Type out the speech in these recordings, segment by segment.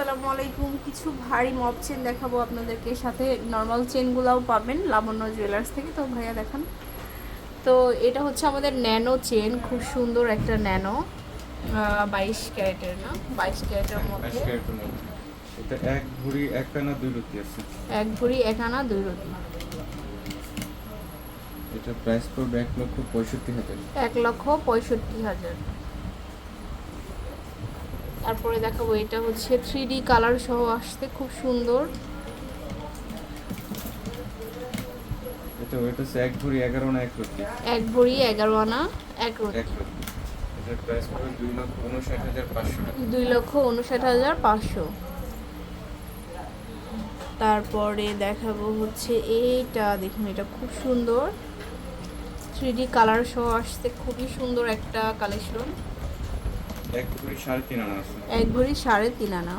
আসসালামু আলাইকুম। কিছু ভারী মপ চেন দেখাবো আপনাদেরকে। সাথে নর্মাল চেনগুলাও পাবেন লাবণ্য জুয়েলার্স থেকে। তো ভাইয়া দেখান। তো এটা হচ্ছে আমাদের ন্যানো চেন খুব সুন্দর একটা ন্যানো বাইশ ক্যারেটের না? বাইশ ক্যারেটের মধ্যে। এটা এক ভরি এক টানা দুই রুটি আছে। এক ভরি এক আনা দুই এটা প্রাইস পড়বে এক লক্ষ পঁয়ষট্টি হাজার। এক লক্ষ পঁয়ষট্টি হাজার। তারপরে দেখাবো এটা হচ্ছে থ্রি ডি কালার সহ আসতে খুব সুন্দর। এটা এক ভরি এগারো না এক রুটি। এক ভরি এগারো আনা এক রুটি। এটার প্রাইস পড়বে দুই লক্ষ উনষাট হাজার পাঁচশো দুই লক্ষ উনষাট হাজার পাঁচশো। তারপরে দেখাবো হচ্ছে এইটা দেখুন এটা খুব সুন্দর। থ্রি ডি কালার সহ আসতে খুবই সুন্দর একটা কালেকশন এক ভরি সাড়ে তিন আনা আছে। এক ভরি সাড়ে তিন আনা।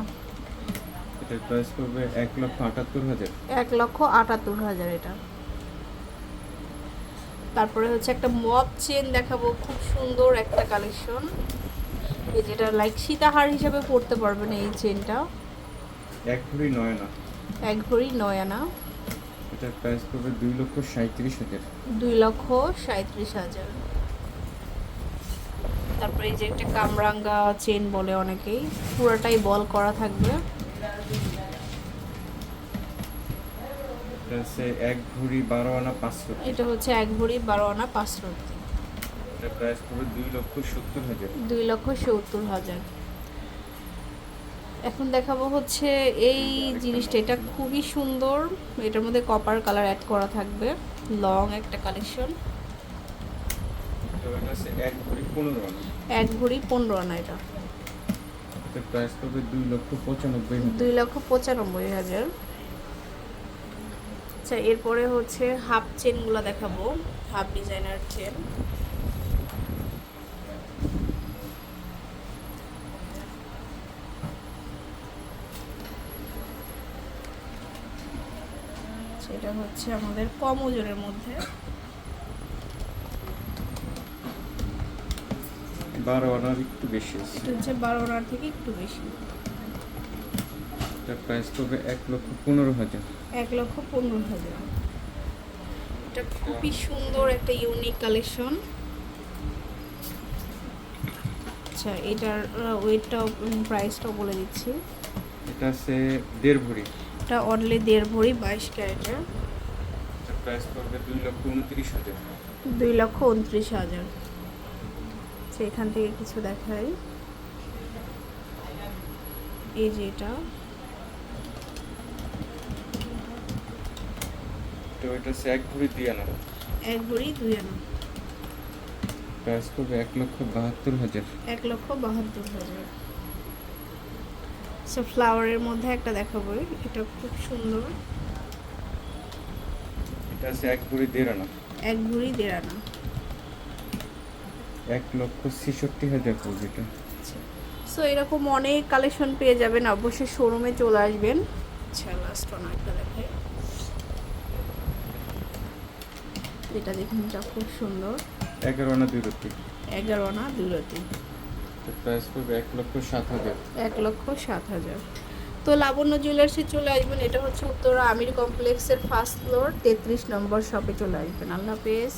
এটার প্রাইস পড়বে এক লক্ষ আটাত্তর হাজার। এক লক্ষ আটাত্তর হাজার এটা। তারপরে হচ্ছে একটা মপ চেন দেখাবো খুব সুন্দর একটা কালেকশন এই যেটা লাইক সীতাহার হিসাবে পড়তে পারবেন এই চেনটা এক ভরি নয় না এক ভরি নয় আনা। এটার প্রাইস পড়বে দুই লক্ষ সাঁত্রিশ হাজার। দুই লক্ষ সাঁত্রিশ হাজার। তারপরে এই যে একটা কামরাঙ্গা চেন বলে অনেকেই পুরোটাই বল করা থাকবে। এক ভরি বারো আনা পাঁচ রুটি এটা হচ্ছে এক ভরি বারো আনা পাঁচ রতি এটার প্রাইস পড়বে দুই লক্ষ সত্তর হাজার। দুই লক্ষ সত্তর হাজার। এখন দেখাবো হচ্ছে এই জিনিসটা এটা খুবই সুন্দর। এটার মধ্যে কপার কালার অ্যাড করা থাকবে। লং একটা কালেকশন এক ভরি পনেরো আনা। এটা। প্রাইস পড়বে দুই লক্ষ পঁচানব্বই দুই লক্ষ পঁচানব্বই হাজার। আচ্ছা এরপরে হচ্ছে হাফ চেনগুলো দেখাবো হাফ ডিজাইনার চেন। সেটা হচ্ছে আমাদের কম ওজনের মধ্যে। বারো আনার একটু বেশি আছে। এটা হচ্ছে বারো আনার থেকে একটু বেশি। এটার প্রাইস পড়বে এক লক্ষ পনেরো হাজার। এক লক্ষ পনেরো হাজার। এটা খুবই সুন্দর একটা ইউনিক কালেকশন আচ্ছা এটার ওয়েটটাও প্রাইসটাও বলে দিচ্ছি। এটা আছে দেড় ভরি। এটা অনলি দেড় ভরি বাইশ ক্যারেটের প্রাইস পড়বে দুই লক্ষ উনত্রিশ হাজার। দুই লক্ষ উনত্রিশ হাজার। আচ্ছা এখান থেকে কিছু দেখাই। এই যে এটা। তো এটা এক ভরি দিয়ে আনা। এক ভরি দুই আনা। প্রাইস এক লক্ষ বাহাত্তর হাজার। এক লক্ষ বাহাত্তর হাজার। সো ফ্লাওয়ারের মধ্যে একটা দেখাবো। এটা খুব সুন্দর। এটা আছে এক ভরি দেড় আনা। এক ভরি দেড় আনা। এক লক্ষ ছেষট্টি হাজার পড়বে এটা সো এরকম অনেক কালেকশন পেয়ে যাবেন অবশ্যই শোরুমে চলে আসবেন। আচ্ছা লাস্ট ওয়ান একটা দেখাই। এটা দেখুন এটা খুব সুন্দর। এগারো আনা দুই এগারো আনা দুই প্রাইস পড়বে এক লক্ষ সাত হাজার। এক লক্ষ সাত হাজার। তো লাবণ্য জুয়েলার্সে চলে আসবেন এটা হচ্ছে উত্তরা আমির কমপ্লেক্সের ফার্স্ট ফ্লোর তেত্রিশ নম্বর শপে চলে আসবেন। আল্লাহ হাফেজ।